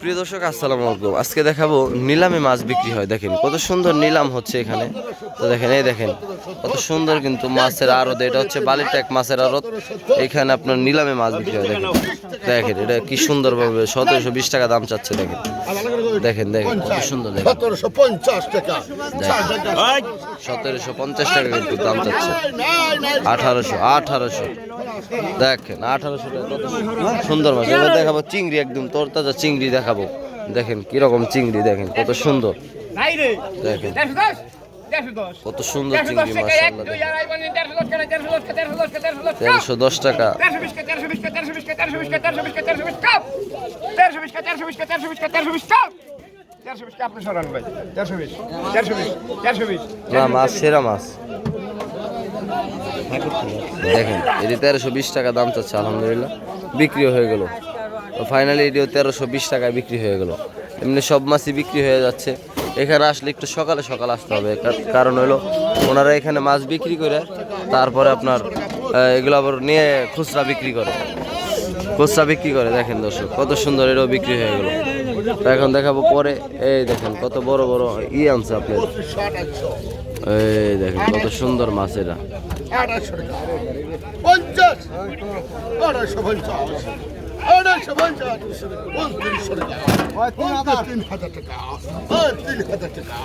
প্রিয় দর্শক, আসসালামু আলাইকুম। আজকে দেখাবো নিলামে মাছ বিক্রি হয়। দেখেন, কত সুন্দর নিলাম হচ্ছে এখানে। তো দেখেন, এই দেখেন, কত সুন্দর কিন্তু মাছের আড়ত। এটা হচ্ছে বালির ট্যাক মাছের আড়ত। এখানে আপনার নিলামে মাছ বিক্রি হয়। দেখেন দেখেন, এটা কি সুন্দরভাবে সতেরোশো বিশ টাকা দাম চাচ্ছে, দেখেন। দেখেন দেখেন কত সুন্দর দেখেন সতেরোশো পঞ্চাশ টাকা সতেরোশো পঞ্চাশ টাকা কিন্তু দাম চাচ্ছে আঠারোশো আঠারোশো দেখেন আঠারোশো টাকা কত সুন্দর মাছ এবার দেখাবো চিংড়ি একদম তোর তাজা চিংড়ি দেখাবো দেখেন কীরকম চিংড়ি দেখেন কত সুন্দর দেখেন কত সুন্দর চিংড়ি মাছ মানে দেড়শো দশ টাকা না, মাছ, সেরা মাছ। দেখেন, এটি তেরোশো বিশ টাকা দাম চাচ্ছে, আলহামদুলিল্লাহ। বিক্রি হয়ে গেল। তো ফাইনালি এটিও তেরোশো বিশ টাকায় বিক্রি হয়ে গেল। এমনি সব মাছই বিক্রি হয়ে যাচ্ছে। এখানে আসলে একটু সকালে সকালে আসতে হবে। কারণ হলো, ওনারা এখানে মাছ বিক্রি করে, তারপরে আপনার এগুলো আবার নিয়ে খুচরা বিক্রি করে। খুচরা বিক্রি করে, দেখেন দর্শক, কত সুন্দর এটাও বিক্রি হয়ে গেল। এখন দেখাবো পরে, এই দেখেন কত বড় বড় ই আনছে আপনার। এই দেখেন কত সুন্দর মাছ এটা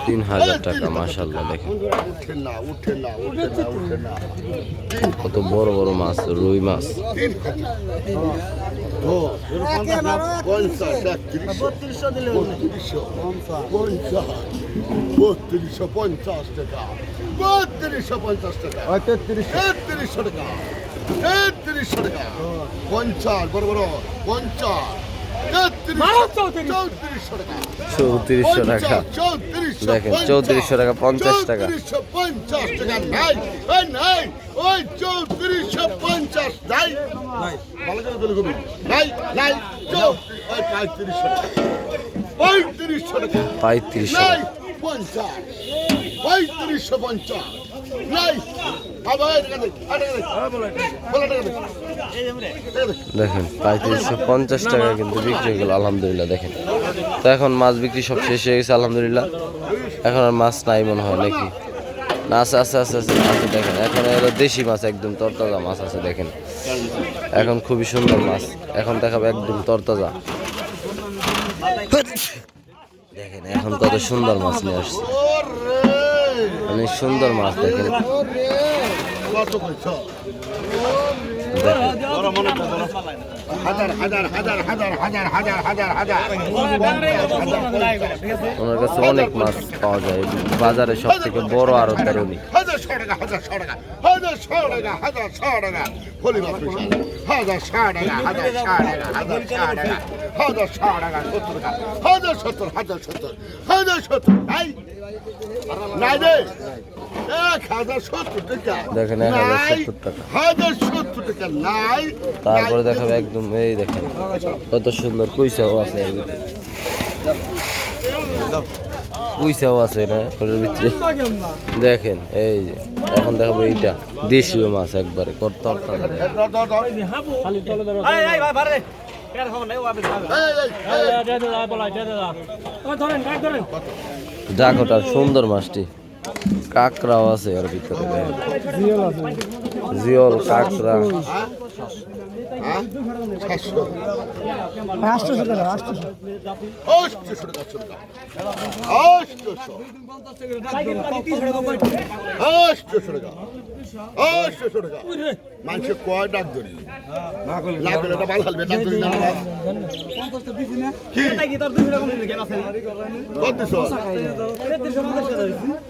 তিন হাজার। টাকা। মাসাল্লাহ দেখেন। কত বড় বড় মাছ রুই মাছ। বত্রিশশো পঞ্চাশ। টাকা। বত্রিশশো পঞ্চাশ টাকা। তেত্রিশ তেত্রিশশো টাকা। তেত্রিশশো টাকা পঞ্চাশ বড় বড় পঞ্চাশ চৌত্রিশশো টাকা। চৌত্রিশশো চৌত্রিশশো দেখেন, 3400 টাকা, 50 টাকা। চৌত্রিশশো পঞ্চাশ টাকা নাই ওই নাই ওই চৌত্রিশশো পঞ্চাশ নাই। নাই। নাই পঁয়ত্রিশশো টাকা। পঁয়ত্রিশশো টাকা। পঁয়ত্রিশশো পঞ্চাশ। পঁয়ত্রিশশো পঞ্চাশ। নাই দেখেন পঁয়ত্রিশশো পঞ্চাশ টাকা কিন্তু বিক্রি হয়ে গেল আলহামদুলিল্লাহ দেখেন। তো এখন মাছ বিক্রি সব শেষ হয়ে গেছে আলহামদুলিল্লাহ। এখন আর মাছ নাই মনে হয় নাকি? না আছে আছে আছে আছে আছে দেখেন। এখন এলো দেশি মাছ একদম তরতাজা মাছ আছে দেখেন। এখন খুবই সুন্দর মাছ এখন দেখাবো একদম তরতাজা। দেখেন এখন কত সুন্দর মাছ নিয়ে আসছে। অনেক সুন্দর মাছ দেখেন। ওনার কাছে অনেক মাছ পাওয়া যায়। বাজারে সব থেকে বড় আরও তার উনি হাজার টাকা হাজার টাকা, হাজার ছ টাকা, হাজার টাকা। হাজার ছ টাকা হাজার টাকা হাজার টাকা হাজার ছ টাকা সত্তর টাকা হাজার সত্তর হাজার সত্তর হাজার সত্তর নাই নাই রে এক হাজার সত্তর টাকা দেখেন, এক হাজার নাই, সত্তর টাকা। হাজার সত্তর টাকা নাই তারপরে। দেখাবে একদম এই দেখেন কত সুন্দর পয়সাও আছে পুইসাও আছে না ওটার ভিতরে। দেখেন এই যে এখন দেখাবো এইটা। দেশীয় মাছ একবারে করতে যাক সুন্দর মাছটি। কাঁকড়াও আছে ওর ভিতরে জিওল কাঁকড়া। মানুষ কয় ডাক ধরি না করলে এটা ভালো হালবে ডাক ধরি না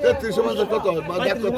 তেত্রিশ পঞ্চাশ কত কত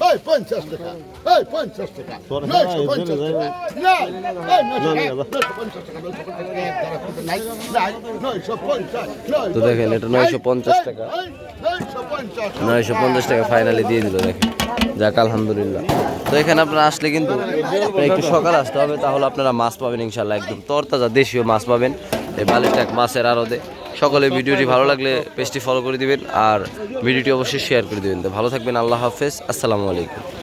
এই পঞ্চাশ টাকা এই পঞ্চাশ টাকা নয়শো পঞ্চাশ টাকা নয়শো পঞ্চাশ টাকা নয়শো পঞ্চাশ টাকা এক দ্বারা করতে নাই নাই নয়শো পঞ্চাশ তো দেখেন, এটা 950 টাকা। নয়শো পঞ্চাশ নয়শো পঞ্চাশ টাকা ফাইনালি দিয়ে দিল দেখেন যাক আলহামদুলিল্লাহ তো এখানে আপনারা আসলে কিন্তু একটু সকাল আসতে হবে তাহলে আপনারা মাছ পাবেন ইনশাল্লাহ একদম তরতাজা দেশীয় মাছ পাবেন এই বালিটাক মাছের আড়তে। সকলে ভিডিওটি ভালো লাগলে পেজটি ফলো করে দিবেন আর ভিডিওটি অবশ্যই শেয়ার করে দিবেন। তো ভালো থাকবেন, আল্লাহ হাফেজ, আসসালামু আলাইকুম।